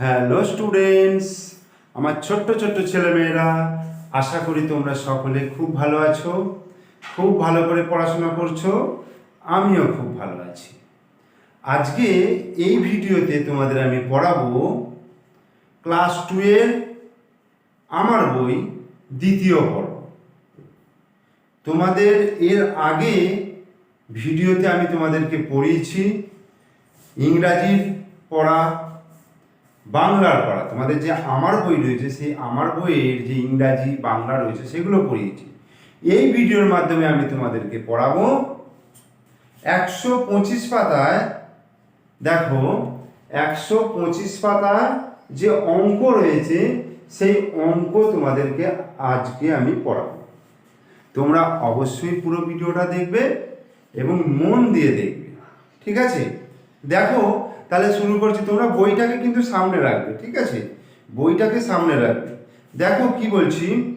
Hello students আমার ছোট্ট ছোট্ট ছেলেমেয়েরা আশা করি তোমরা সকলে খুব ভালো আছো, খুব ভালো করে পড়াশোনা করছ, আমিও খুব ভালো আছি। আজকে এই ভিডিওতে তোমাদের আমি পড়াবো ক্লাস টুয়ের আমার বই, দ্বিতীয় পর্ব। তোমাদের এর আগে ভিডিওতে আমি তোমাদেরকে পড়িয়েছি, ইংরাজির পড়া বাংলার পড়া। তোমাদের যে আমার বই রয়েছে, সেই আমার বইয়ের যে ইংরাজি, বাংলা রয়েছে, সেগুলো পড়িয়েছি এই ভিডিওর মাধ্যমে আমি তোমাদেরকে পড়াবো একশো পঁচিশ পাতায়, দেখো, একশো পঁচিশ পাতায় যে অঙ্ক রয়েছে, সেই অঙ্ক তোমাদেরকে আজকে আমি পড়াবো। তোমরা অবশ্যই পুরো ভিডিওটা দেখবে এবং মন দিয়ে দেখবে। ঠিক আছে? দেখো তাহলে শুরু করছি, তোমরা বইটাকে কিন্তু সামনে রাখবে, ঠিক আছে? বইটাকে সামনে রাখবে। দেখো কি বলছি,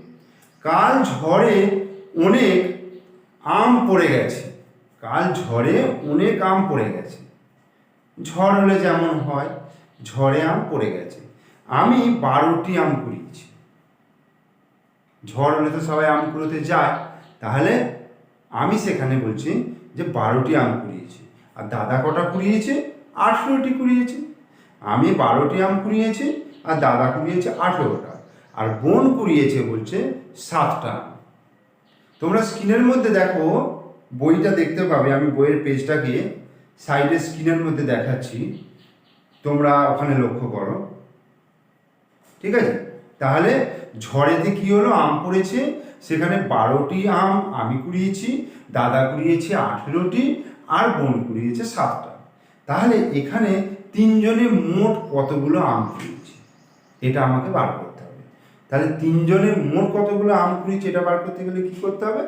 কাল ঝড়ে অনেক আম পড়ে গেছে। কাল ঝড়ে অনেক আম পড়ে গেছে। ঝড় হলে যেমন হয়, ঝড়ে আম পড়ে গেছে। আমি বারোটি আম কুড়িয়েছি। ঝড় হলে তো সবাই আম কুড়োতে যায়। তাহলে আমি সেখানে বলছি যে বারোটি আম কুড়িয়েছি। আর দাদা কটা কুড়িয়েছে? আঠেরোটি কুড়িয়েছে, আমি বারোটি আম কুড়িয়েছি আর দাদা কুড়িয়েছে আঠেরোটা, আর বোন কুড়িয়েছে বলছে সাতটা তোমরা স্ক্রিনের মধ্যে দেখো, বইটা দেখতে পাবে, আমি বইয়ের পেজটাকে সাইডে স্ক্রিনের মধ্যে দেখাচ্ছি, তোমরা ওখানে লক্ষ্য করো। ঠিক আছে? তাহলে ঝড়েতে কি হলো? আম পড়েছে, সেখানে বারোটি আম আমি কুড়িয়েছি, দাদা কুড়িয়েছে আঠেরোটি, আর বোন কুড়িয়েছে সাতটা। তাহলে এখানে তিনজনে মোট কতগুলো আম কুড়িয়েছে? এটা আমাকে বার করতে হবে। তাহলে তিনজনের মোট কতগুলো আম কুড়িয়েছে এটা বার করতে গেলে কি করতে হবে?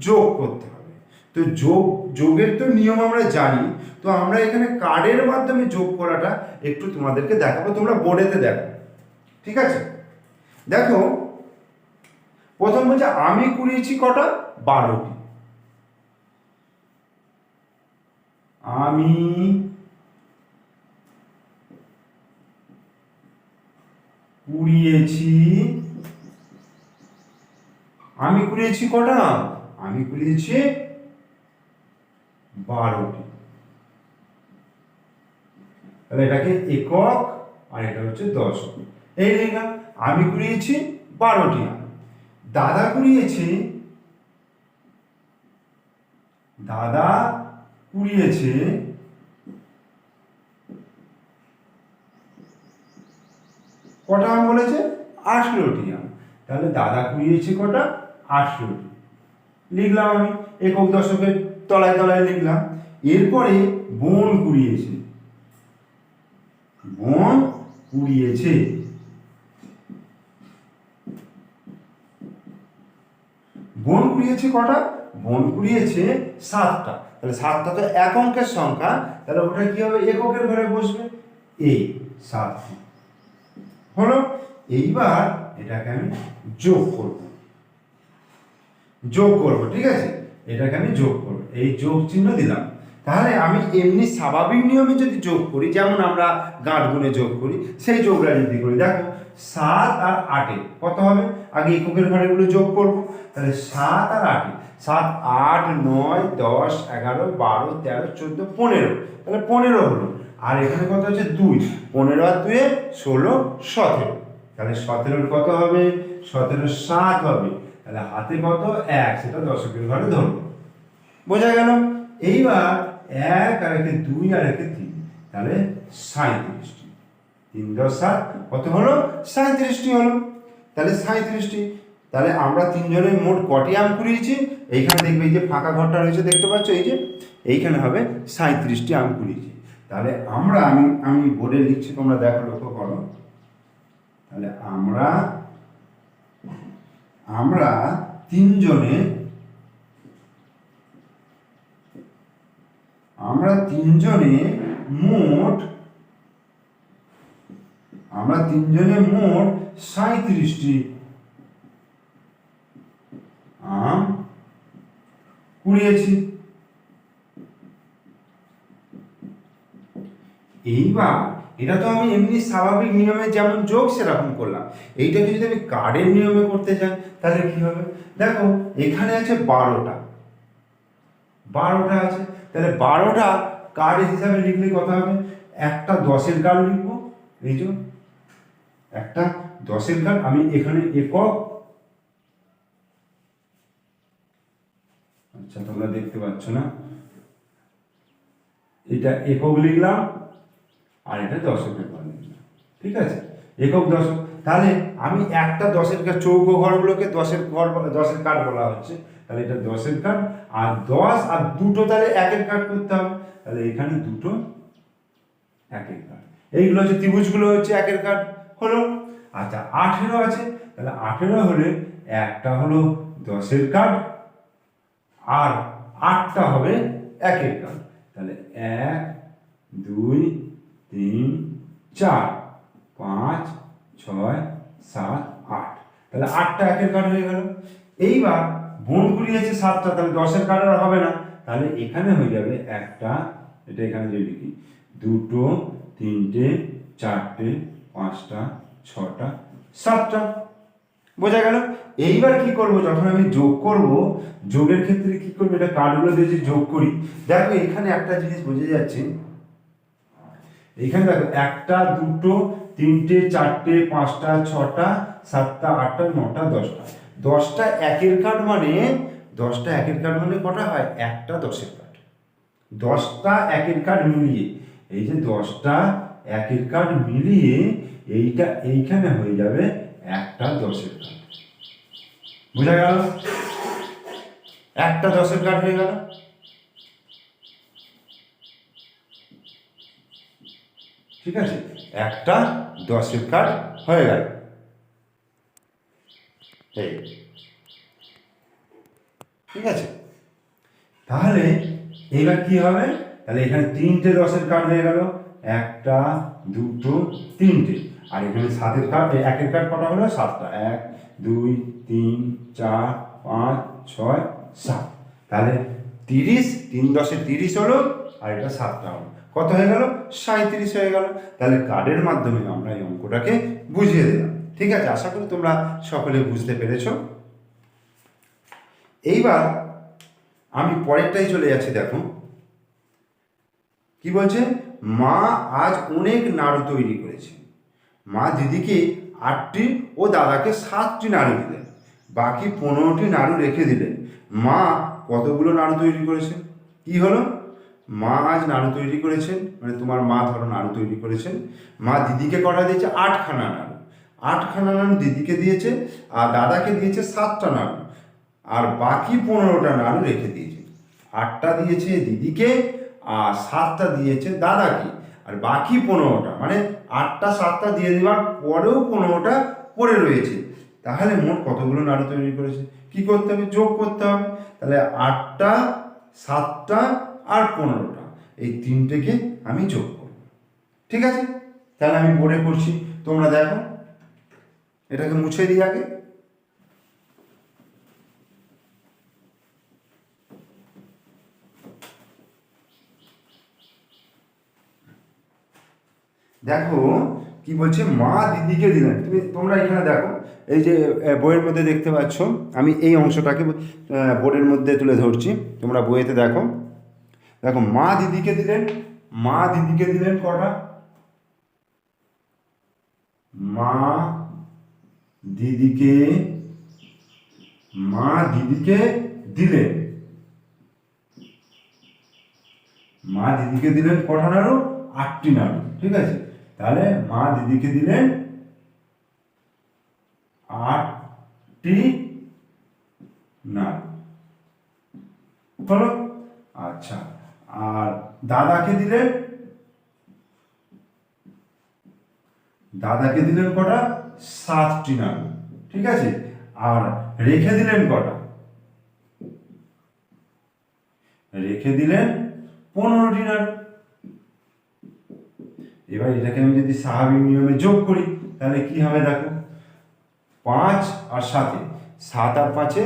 যোগ করতে হবে। তো যোগ, যোগের তো নিয়ম আমরা জানি। তো আমরা এখানে কার্ডের মাধ্যমে যোগ করাটা একটু তোমাদেরকে দেখাবো। তোমরা বোর্ডেতে দেখো। ঠিক আছে? দেখো, প্রথম বলছে, আমি কুড়িয়েছি কটা? বারোটি। আমি কুড়িয়েছি। আমি কুড়িয়েছি কটা? আমি কুড়িয়েছি বারোটি। তাহলে এটাকে একক আর এটা হচ্ছে দশক এই লিখলাম আমি কুড়িয়েছি বারোটি। দাদা কুড়িয়েছে দাদা কুড়িয়েছে কটা আম বলেছে? আঠেরোটি আম। তাহলে দাদা কুড়িয়েছে কটা? আঠেরোটি লিখলাম আমি, একক দশকের তলায় তলায় লিখলাম। এরপরে বোন কুড়িয়েছে। বোন কুড়িয়েছে। বোন কুড়িয়েছে কটা? বোন কুড়িয়েছে সাতটা। তাহলে সাতটা তো এক অঙ্কের সংখ্যা, তাহলে ওটা কি হবে? এককের ঘরে বসবে? এই সাত হলো এইবার এটাকে আমি যোগ করব। যোগ করব, ঠিক আছে? এটাকে আমি যোগ করব। এই যোগ চিহ্ন দিলাম। তাহলে আমি এমনি স্বাভাবিক নিয়মে যদি যোগ করি, যেমন আমরা গাঁট গুণে যোগ করি, সেই যোগটা যদি করি, দেখো, সাত আর আটে কত হবে? আগে এককের ঘরেগুলো যোগ করব। তাহলে সাত আর আটে, সাত, আট, নয়, দশ, এগারো, বারো, তেরো, চোদ্দ, পনেরো। তাহলে পনেরো হলো। আর এখানে কত হচ্ছে দুই? পনেরো আর দুয়ে ষোলো, সতেরো। তাহলে সতেরোর কত হবে? সতেরো সাত হবে। তাহলে হাতে কত? এক। সেটা দশকের ঘরে ধরবো। বোঝা গেল? এইবার এক আর একে দুই আর একে তিন। তাহলে সাঁত্রিশটি তিন দশ সাত, কত হলো? সাঁত্রিশটি হলো। তাহলে সাঁত্রিশটি তাহলে আমরা তিনজনের মোট কটি আম কুড়িয়েছি? এইখানে দেখবে এই যে ফাঁকা ঘরটা রয়েছে, দেখতে পাচ্ছ? এই যে, এইখানে হবে সাঁত্রিশটি আম কুড়িয়েছি। তাহলে আমরা আমি আমি বলে লিখছি তোমরা দেখো লক্ষ্য করো। তাহলে আমরা আমরা তিনজনে আমরা তিনজনে মোট, আমরা তিনজনে মোট সাঁত্রিশটি আম কুড়িয়েছি। এইবার এটা তো আমি এমনি স্বাভাবিক নিয়মে যেমন যোগ সেরকম করলাম। এইটাকে যদি আমি কার্ডের নিয়মে করতে চাই, তাহলে কি হবে? দেখো, এখানে আছে বারোটা। বারোটা আছে। তাহলে বারোটা কার্ড হিসাবে লিখলে কত হবে? একটা দশের কার্ড লিখব? এই যে, একটা দশের কার্ড আমি এখানে একক। আচ্ছা তোমরা দেখতে পাচ্ছ না? এটা একক লিখলাম। আর এটা দশকের ঘর ঠিক আছে? একক দশক তাহলে আমি একটা দশের চৌকো ঘরগুলোকে দশের ঘর দশের কার্ড বলা হচ্ছে। তাহলে এটা দশের কার্ড আর দশ আর দুটো তাহলে একের কার্ড করতে হবে। তাহলে এখানে দুটো একের কার্ড এইগুলো হচ্ছে ত্রিভুজগুলো হচ্ছে একের কার্ড হলো? আচ্ছা আঠেরো আছে। তাহলে আঠেরো হলে একটা হলো দশের কার্ড আর আটটা হবে একের কার্ড তাহলে এক, দুই তিন, চার, পাঁচ, ছয়, সাত, আট। তাহলে আটটা একের কার্ড হয়ে গেল। এইবার বোন কুড়িয়েছে সাতটা, তাহলে দশের কার্ড আর হবে না। তাহলে এখানে হয়ে যাবে একটা, এটা এখানে যদি লিখি, দুটো, তিনটে, চারটে, পাঁচটা, ছটা, সাতটা। বোঝা গেল? এইবার কি করব? যখন আমি যোগ করব, যোগের ক্ষেত্রে কি করব? এটা কার্ডগুলো দিয়ে যোগ করি। দেখো, এখানে একটা জিনিস বোঝা যাচ্ছে। এখানে দেখো, একটা, দুটো, তিনটে, চারটে, পাঁচটা, ছটা, সাতটা, আটটা, নটা, দশটা। দশটা একের কার্ড মানে দশটা একের কার্ড মানে কটা হয়? একটা দশের কার্ড দশটা একের কার্ড মিলিয়ে, এই যে দশটা একের কার্ড মিলিয়ে এইটা এইখানে হয়ে যাবে একটা দশের কার্ড বোঝা গেল? একটা দশের কার্ড হয়ে গেল। ঠিক আছে? একটা, দশের কার্ড হয়ে গেল। এই। ঠিক আছে? তাহলে এবার কি হবে? তাহলে এখানে তিনটে দশের কার্ড হয়ে গেল। একটা, দুটো, তিনটে। আর এখানে সাতের কার্ড একের কার্ড কটা হলো? সাতটা। এক, দুই, তিন, চার, পাঁচ, ছয়, সাত। তাহলে তিরিশ, তিন দশে তিরিশ হলো, আর এটা সাতটা হলো। কত হয়ে গেল? সাঁত্রিশ হয়ে গেল। তাহলে কার্ডের মাধ্যমে আমরা এই অঙ্কটাকে বুঝিয়ে দিলাম। ঠিক আছে? আশা করি তোমরা সকলে বুঝতে পেরেছ। এইবার আমি পরেরটাই চলে যাচ্ছি, দেখো। কি বলছে? মা আজ অনেক নাড়ু তৈরি করেছে। মা দিদিকে আটটি ও দাদাকে সাতটি নাড়ু দিলেন। বাকি পনেরোটি নাড়ু রেখে দিলেন। মা কতগুলো নাড়ু তৈরি করেছে? কি হলো? মা আজ নাড়ু তৈরি করেছেন মানে তোমার মা ধরো নাড়ু তৈরি করেছেন। মা দিদিকে কটা দিয়েছে? আটখানা নাড়ু। আটখানা নাড়ু দিদিকে দিয়েছে, আর দাদাকে দিয়েছে সাতটা নাড়ু। আর বাকি পনেরোটা নাড়ু রেখে দিয়েছে। আটটা দিয়েছে দিদিকে, আর সাতটা দিয়েছে দাদাকে। আর বাকি পনেরোটা মানে আটটা সাতটা দিয়ে দেওয়ার পরেও পনেরোটা পড়ে রয়েছে। তাহলে মোট কতগুলো নাড়ু তৈরি করেছে? কি করতে হবে? যোগ করতে হবে। তাহলে আটটা, সাতটা আর পনেরোটা। এই তিনটেকে আমি যোগ করব। ঠিক আছে? তাহলে আমি বোর্ডে করছি, তোমরা দেখো, এটাকে মুছে দিই আগে। দেখো, কি বলছে? মা দিদিকে দিলেন তুমি, তোমরা এখানে দেখো, এই যে বইয়ের মধ্যে দেখতে পাচ্ছ, আমি এই অংশটাকে বোর্ডের মধ্যে তুলে ধরছি। তোমরা বইয়েতে দেখো। দেখো মা দিদিকে দিলেন, মা দিদিকে দিলেন কটা? মা দিদিকে মা দিদিকে দিলেন। মা দিদিকে দিলেন কটা নাড়ু? আটটি নাড়ু, ঠিক আছে? তাহলে মা দিদিকে দিলেন আটটি নাড়ু। হলো আচ্ছা। আর দাদাকে দিলেন? দাদাকে দিলেন কটা? সাতটি নাড়ু ঠিক আছে? আর রেখে দিলেন কটা? রেখে দিলেন পনেরোটি নাড়ু এবার এটাকে আমি যদি স্বাভাবিক নিয়মে যোগ করি, তাহলে কি হবে দেখো? পাঁচ আর সাতে, সাত আর পাঁচে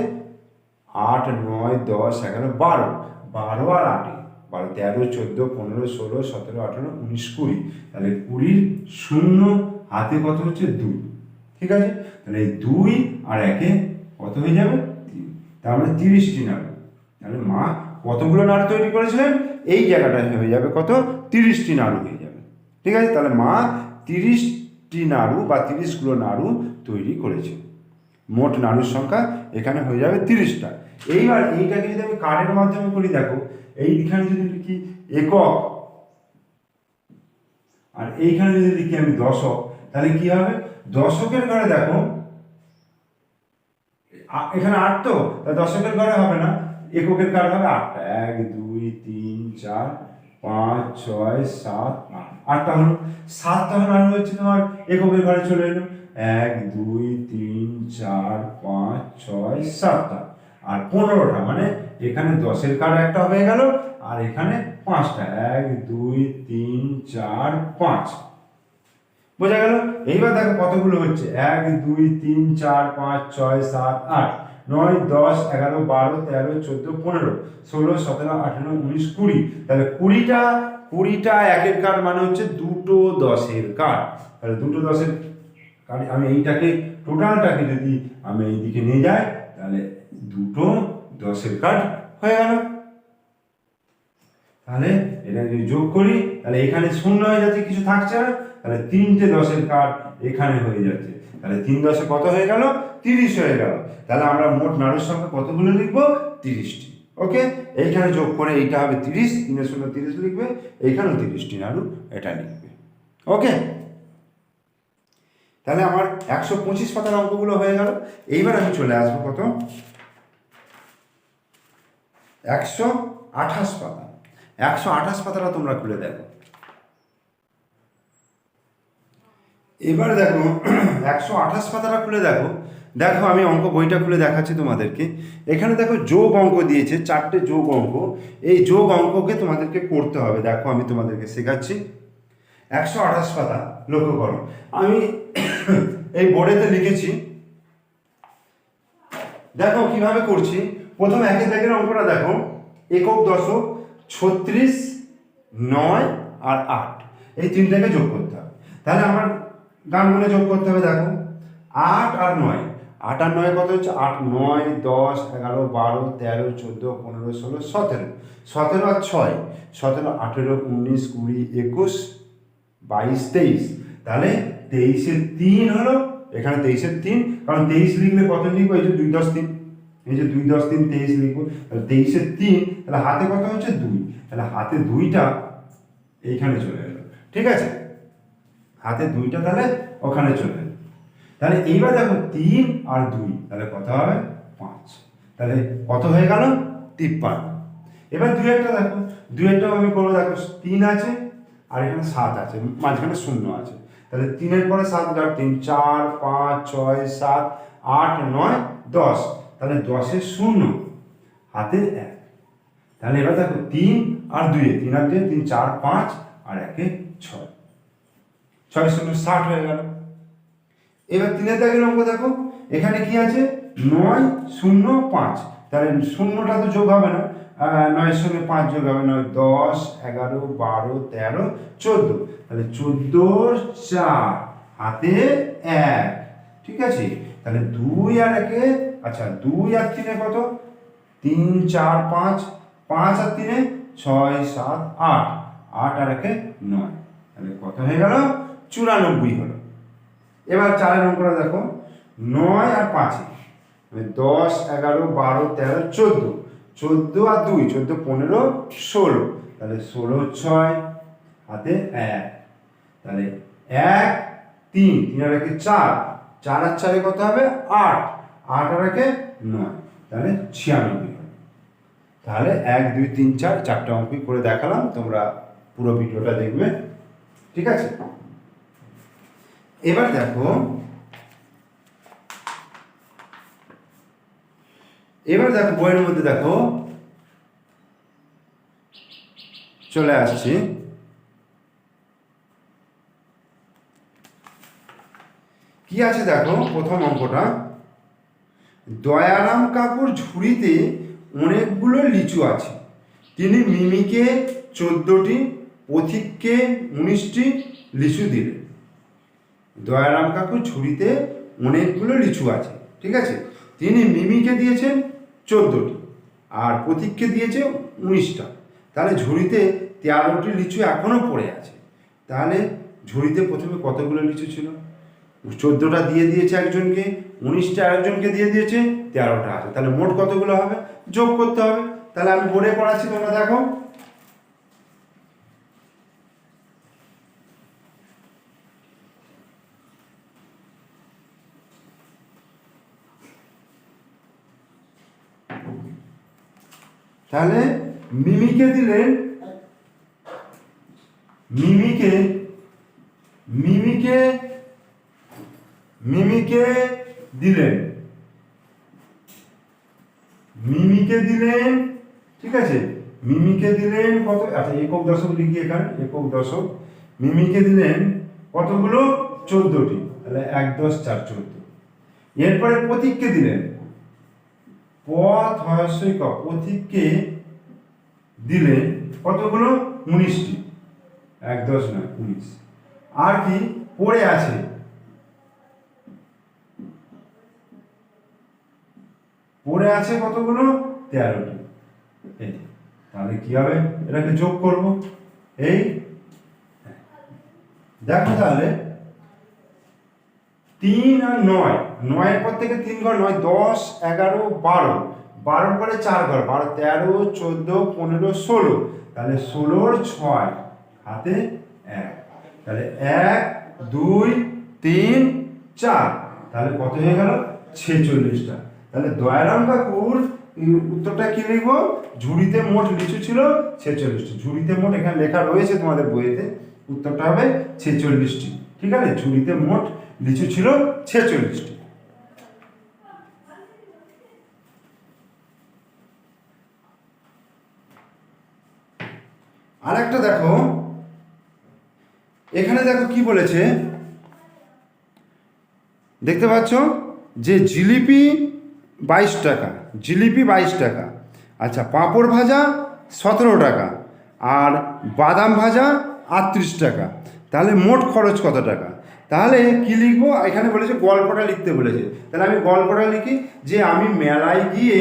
আট, নয়, দশ, এগারো, বারো। বারো আর আটে। বারো, তেরো, চোদ্দ, পনেরো, ষোলো, সতেরো, আঠেরো, উনিশ, কুড়ি। তাহলে কুড়ির শূন্য হাতে কত হচ্ছে? দুই। ঠিক আছে? তাহলে এই দুই আর একে কত হয়ে যাবে? তিন। তার মানে তিরিশটি নাড়ু তাহলে মা কতগুলো নাড়ু তৈরি করেছিলেন? এই জায়গাটায় হয়ে যাবে কত? তিরিশটি নাড়ু হয়ে যাবে। ঠিক আছে? তাহলে মা তিরিশটি নাড়ু বা তিরিশগুলো নাড়ু তৈরি করেছে। মোট নাড়ুর সংখ্যা এখানে হয়ে যাবে তিরিশটা। এইবার এইটাকে যদি আমি কার্ডের মাধ্যমে করি, দেখো এইখানে যদি লিখি একক, আর এইখানে যদি লিখি আমি দশক, তাহলে কি হবে? দশকের ঘরে দেখো এখানে আট তো দশকের ঘরে হবে না। এককের কার্ড হবে আটটা এক, দুই, তিন, চার, পাঁচ, ছয়, সাত, আট। আটটা হলো সাতটা হলো আর হচ্ছে তোমার এককের ঘরে চলে এলো। এক, দুই, তিন, চার, পাঁচ, ছয়, সাতটা। আর পনেরোটা মানে এখানে দশের কার্ড একটা হয়ে গেল, আর এখানে পাঁচটা, এক, দুই, তিন, চার, পাঁচ। বোঝা গেল? এইবার দেখো কতগুলো হচ্ছে। এক, দুই, তিন, চার, পাঁচ, ছয়, সাত, আট, নয়, দশ, এগারো, বারো, তেরো, চোদ্দ, পনেরো, ষোলো, সতেরো, আঠেরো, উনিশ, কুড়ি। তাহলে কুড়িটা কুড়িটা একের কার্ড মানে হচ্ছে দুটো দশের কার্ড। তাহলে দুটো দশের কার্ড, আমি এইটাকে, টোটালটাকে যদি আমি এইদিকে নিয়ে যাই, তাহলে দুটো দশের কার্ড হয়ে গেল। তাহলে এটা যদি যোগ করি, তাহলে এখানে শূন্য হয়ে যাচ্ছে, কিছু থাকছে না। তাহলে তিনটে দশের কার্ড এখানে হয়ে যাচ্ছে। তাহলে তিন দশে কত হয়ে গেল? তিরিশ হয়ে গেল। তাহলে আমরা মোট নাড়ুর সংখ্যা কতগুলো লিখব? তিরিশটি। ওকে? এইখানে যোগ করে এইটা হবে তিরিশ, তিনের শূন্য তিরিশ লিখবে। এইখানেও তিরিশটি নাড়ু এটা লিখবে। ওকে? তাহলে আমার একশো পঁচিশ পাতার অঙ্কগুলো হয়ে গেল। এইবার আমি চলে আসব কত একশো আঠাশ পাতা। একশো আঠাশ পাতাটা তোমরা খুলে দেখো। এবার দেখো, একশো আঠাশ পাতাটা খুলে দেখো। দেখো, আমি অঙ্ক বইটা খুলে দেখাচ্ছি তোমাদেরকে। এখানে দেখো যোগ অঙ্ক দিয়েছে, চারটে যোগ অঙ্ক। এই যোগ অঙ্ককে তোমাদেরকে করতে হবে। দেখো, আমি তোমাদেরকে শেখাচ্ছি। একশো আঠাশ পাতা, লক্ষ্য করো। আমি এই বোর্ডেতে লিখেছি, দেখো কীভাবে করছি। প্রথম একের দাগের অঙ্কটা দেখো। একক দশক, ছত্রিশ, নয় আর আট। এই তিনটাকে যোগ করতে হবে। তাহলে আমার গানগুলো যোগ করতে হবে, দেখো। আট আর নয়। আট আর নয় কত হচ্ছে? আট, নয়, দশ, এগারো, বারো, তেরো, চোদ্দ, পনেরো, ষোলো, সতেরো। সতেরো আর ছয়। সতেরো, আঠেরো, উনিশ, কুড়ি, একুশ, বাইশ, তেইশ। তাহলে তেইশের তিন হলো, এখানে তেইশের তিন। কারণ তেইশ লিখলে কত লিখব? এই যে দুই, দশ, তিন। এই যে দুই দশ তিন তেইশ লিখব, তাহলে তেইশের তিন, তাহলে হাতে কত হচ্ছে দুই? তাহলে হাতে দুইটা এইখানে চলে এলো, ঠিক আছে? হাতে দুইটা তাহলে ওখানে চলে এলো। তাহলে এইবার দেখো তিন আর দুই, তাহলে কত হবে? পাঁচ। তাহলে কত হয়ে গেল? তিপ্পান্ন। এবার দুই একটা দেখো, দুই একটা আমি করব, দেখো তিন আছে আর এখানে সাত আছে, মাঝখানে শূন্য আছে। তাহলে তিনের পরে সাত গেল তিন, চার, পাঁচ, ছয়, সাত, আট, নয়, দশ। তাহলে দশের শূন্য হাতে এক। তাহলে এবার দেখো তিন আর দুয়ে তিন আর দুয়ে তিন, চার, পাঁচ আর একে ছয়। ছয় শূন্য ষাট হয়ে গেল। এবার তিনের দাগের অঙ্ক দেখো, এখানে কি আছে? নয়, শূন্য, পাঁচ। তাহলে শূন্যটা তো যোগ হবে না। নয়ের সঙ্গে পাঁচ যোগ হবে নয়, দশ, এগারো, বারো, তেরো, চোদ্দ। তাহলে চোদ্দ, চার, হাতে এক। ঠিক আছে? তাহলে দুই আর একে আচ্ছা দুই আর তিনে কত? তিন, চার, পাঁচ পাঁচ আর তিনে ছয়, সাত, আট। আট আর একে নয়। তাহলে কত হয়ে গেল? চুরানব্বই হলো। এবার চারের অঙ্কটা দেখো। নয় আর পাঁচে। দশ, এগারো, বারো, তেরো, চোদ্দ। চোদ্দ আর দুই, চোদ্দ, পনেরো, ষোলো। তাহলে ষোলো, ছয়, হাতে এক। তাহলে এক, তিন। তিন আর একে চার। চার আর চারে কত হবে? আট। আট আর নয়, তাহলে ছিয়ানব্বই। তাহলে এক, দুই, তিন, চার, চারটে অঙ্কই করে দেখালাম? তোমরা পুরো ভিডিওটা দেখবে, ঠিক আছে? এবার দেখো এবার দেখো বইয়ের মধ্যে দেখো, চলে আসছি। কি আছে দেখো প্রথম অঙ্কটা? দয়ারাম কাকুর ঝুড়িতে অনেকগুলো লিচু আছে। তিনি মিমিকে, চোদ্দটি, পথিককে, উনিশটি লিচু দিলেন। দয়ারাম কাকুর ঝুড়িতে অনেকগুলো লিচু আছে, ঠিক আছে? তিনি মিমিকে দিয়েছেন চোদ্দোটি আর প্রতীককে দিয়েছে উনিশটা। তাহলে ঝুড়িতে তেরোটি লিচু এখনও পড়ে আছে। তাহলে ঝুড়িতে প্রথমে কতগুলো লিচু ছিল? চোদ্দোটা দিয়ে দিয়েছে একজনকে, উনিশটা আরেকজনকে দিয়ে দিয়েছে, তেরোটা আছে। তাহলে মোট কতগুলো হবে? যোগ করতে হবে। তাহলে আমি বোর্ডে পড়াচ্ছি তোমরা দেখো। তাহলে মিমিকে দিলেন মিমিকে মিমিকে মিমিকে দিলেন। মিমিকে দিলেন, ঠিক আছে? মিমিকে দিলেন কত? আচ্ছা একক দশক লিখি এখানে, একক দশক। মিমিকে দিলেন কতগুলো? চোদ্দটি। তাহলে এক দশ চার চোদ্দ। এরপরে প্রতীককে দিলেন। পথ হয়সই ক প্রতীককে দিলে কতগুলো? উনিশটি। এক দশ নয়, উনিশ। আর কি? পড়ে আছে। পড়ে আছে কতগুলো? তেরোটি। তাহলে কি হবে? এটাকে যোগ করব। এই, দেখো তাহলে, তিন আর নয়। নয়ের পর থেকে তিন ঘর নয়, দশ, এগারো, বারো। বারোর করে চার ঘর, বারো, তেরো, চোদ্দ, পনেরো, ষোলো। তাহলে ষোলোর ছয়, হাতে এক। তাহলে এক, দুই, তিন, চার। তাহলে কত হয়ে গেল? ছেচল্লিশটা। তাহলে দয়ারাম কাকুর উত্তরটা কি লিখব? ঝুড়িতে মোট লিচু ছিল ছেচল্লিশটি। ঝুড়িতে মোট এখানে লেখা রয়েছে তোমাদের বইয়েতে, উত্তরটা হবে ছেচল্লিশটি। ঠিক আছে? ঝুড়িতে মোট লিচু ছিল ছেচল্লিশটি। আর একটা দেখো। এখানে দেখো কি বলেছে? দেখতে পাচ্ছ? যে জিলিপি বাইশ টাকা, জিলিপি বাইশ টাকা। আচ্ছা পাঁপড় ভাজা সতেরো টাকা আর বাদাম ভাজা আটত্রিশ টাকা। তাহলে মোট খরচ কত টাকা? তাহলে কি লিখব? এখানে বলেছে গল্পটা লিখতে বলেছে। তাহলে আমি গল্পটা লিখি যে আমি মেলায় গিয়ে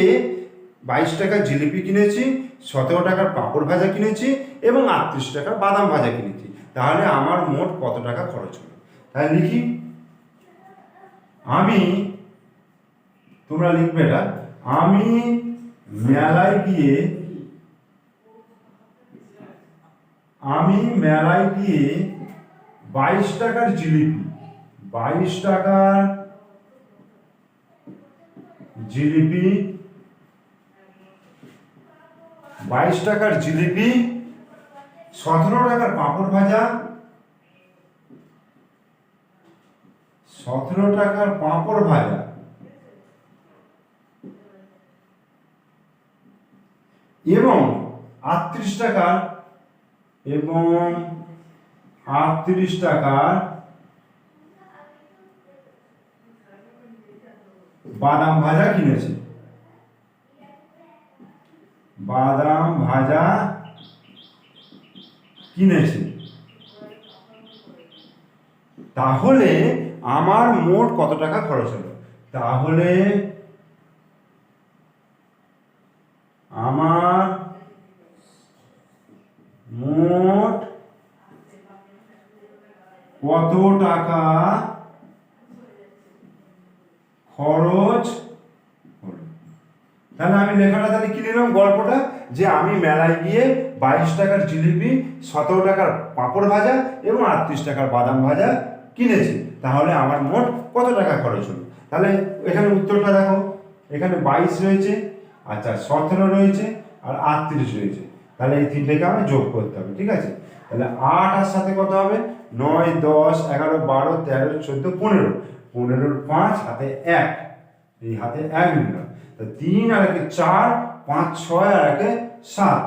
বাইশ টাকার জিলিপি কিনেছি, সতেরো টাকার পাঁপড় ভাজা কিনেছি এবং আটত্রিশ টাকার বাদাম ভাজা কিনেছি। তাহলে আমার মোট কত টাকা খরচ হলো তাহলে লিখি, আমি তোমরা লিখবে এটা, আমি মেলায় গিয়ে, আমি মেলায় গিয়ে বাইশ টাকার জিলিপি, বাইশ টাকার জিলিপি, বাইশ টাকার জিলিপি, সতেরো টাকার পাঁপড় ভাজা, সতেরো টাকার পাঁপড় ভাজা। এবং আটত্রিশ টাকার এবং আটত্রিশ টাকার বাদাম ভাজা কিনেছে। বাদাম ভাজা কিনেছে। তাহলে আমার মোট কত টাকা খরচ হলো? তাহলে আমার মোট কত টাকা খরচ? তাহলে আমি লেখাটা তাহলে কি নিলাম গল্পটা? যে আমি মেলায় গিয়ে বাইশ টাকার জিলিপি, সতেরো টাকার পাঁপড় ভাজা এবং আটত্রিশ টাকার বাদাম ভাজা কিনেছি। তাহলে আমার মোট কত টাকা খরচ হলো? তাহলে এখানে উত্তরটা দেখো। এখানে বাইশ রয়েছে আচ্ছা সতেরো রয়েছে আর আটত্রিশ রয়েছে। তাহলে এই তিনটেকে আমার যোগ করতে হবে, ঠিক আছে? তাহলে আট আর সাথে কত হবে? নয়, দশ, এগারো, বারো, তেরো, চোদ্দ, পনেরো। পনেরোর পাঁচ, হাতে এক। এই হাতে এক নিলাম তা তিন আর একে চার, পাঁচ, ছয় আর একে সাত।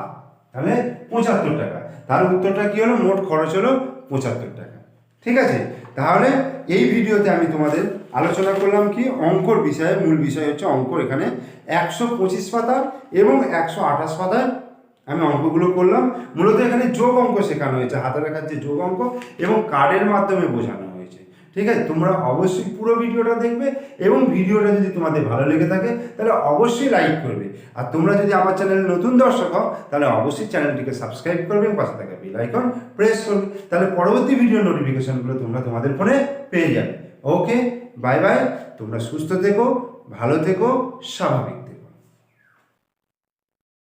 তাহলে পঁচাত্তর টাকা। তার উত্তরটা কি হলো? মোট খরচ হলো পঁচাত্তর টাকা। ঠিক আছে? তাহলে এই ভিডিওতে আমি তোমাদের আলোচনা করলাম কি? অঙ্কর বিষয়ে, মূল বিষয় হচ্ছে অঙ্ক এখানে একশো পঁচিশ পাতা এবং একশো আঠাশ পাতায় আমি অঙ্কগুলো করলাম। মূলত এখানে যোগ অঙ্ক শেখানো হয়েছে হাতে রাখার যে যোগ অঙ্ক এবং কার্ডের মাধ্যমে বোঝানো হয়েছে। ঠিক আছে? তোমরা অবশ্যই পুরো ভিডিওটা দেখবে এবং ভিডিওটা যদি তোমাদের ভালো লেগে থাকে, তাহলে অবশ্যই লাইক করবে। আর তোমরা যদি আমার চ্যানেলে নতুন দর্শক হও, তাহলে অবশ্যই চ্যানেলটিকে সাবস্ক্রাইব করবে এবং পাশে থাকা বেল আইকন প্রেস করবে। তাহলে পরবর্তী ভিডিও নোটিফিকেশনগুলো তোমরা তোমাদের ফোনে পেয়ে যাবে। ওকে বাই বাই তোমরা সুস্থ থেকো, ভালো থেকো, স্বাভাবিক।